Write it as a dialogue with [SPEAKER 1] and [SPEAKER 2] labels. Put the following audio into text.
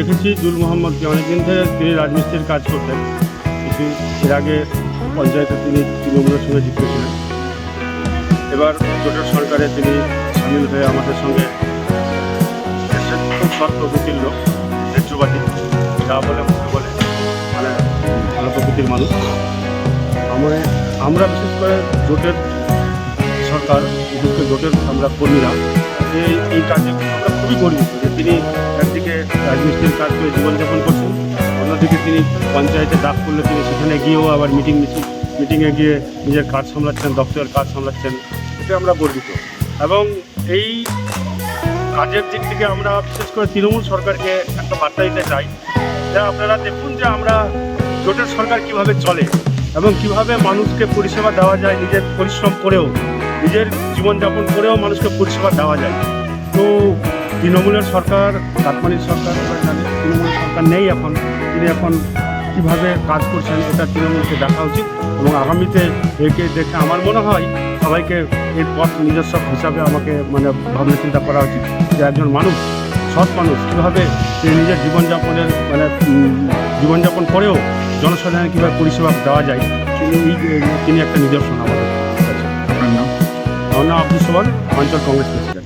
[SPEAKER 1] দেখেছি, জুল মোহাম্মদকে অনেকদিন ধরে তিনি রাজমিস্ত্রির কাজ করতেন। কিন্তু এর আগে পঞ্চায়েতে তিনি তৃণমূলের সঙ্গে যুক্ত ছিলেন। এবার জোটের সরকারে তিনি সামিল হয়ে আমাদের সঙ্গে খুব সৎ প্রকৃতির লোক, নেত্রবাদী, যা বলে মুখে বলে মানে ভালো প্রকৃতির মানুষ। আমরা আমরা বিশেষ করে জোটের সরকার বিশেষ জোটের আমরা কর্মীরা, এই এই কাজে আমরা খুবই গর্বিত যে তিনি একদিকে রাজমিস্ত্রির কাজ করে জীবনযাপন করছেন, অন্যদিকে তিনি পঞ্চায়েতে ডাক করলে তিনি সেখানে গিয়েও আবার মিটিং মিছিল মিটিংয়ে গিয়ে নিজের কাজ সামলাচ্ছেন, দপ্তরের কাজ সামলাচ্ছেন এতে আমরা গর্বিত। এবং এই কাজের দিক থেকে আমরা বিশেষ করে তৃণমূল সরকারকে একটা বার্তা দিতে চাই, যে আপনারা দেখুন যে আমরা জোটের সরকার কীভাবে চলে এবং কীভাবে মানুষকে পরিষেবা দেওয়া যায়, নিজের পরিশ্রম করেও নিজের জীবনযাপন করেও মানুষকে পরিষেবা দেওয়া যায়। তো তৃণমূলের সরকার কাটমানির সরকার তৃণমূলের সরকার নেই এখন। তিনি এখন কীভাবে কাজ করছেন এটা তৃণমূলকে দেখা উচিত এবং আগামীতে একে দেখে আমার মনে হয় সবাইকে এর পথ নিজস্ব হিসাবে আমাকে মানে ভাবনা চিন্তা করা উচিত যে একজন মানুষ, সৎ মানুষ, কীভাবে নিজের জীবনযাপনের মানে জীবনযাপন করেও জনসাধারণের কীভাবে পরিষেবা দেওয়া যায় তিনি একটা নিদর্শন আমাদের। কাছে
[SPEAKER 2] আপনার নাম
[SPEAKER 1] আমার নাম আব্দুল সোবান অঞ্চল কংগ্রেস প্রেসিডেন্ট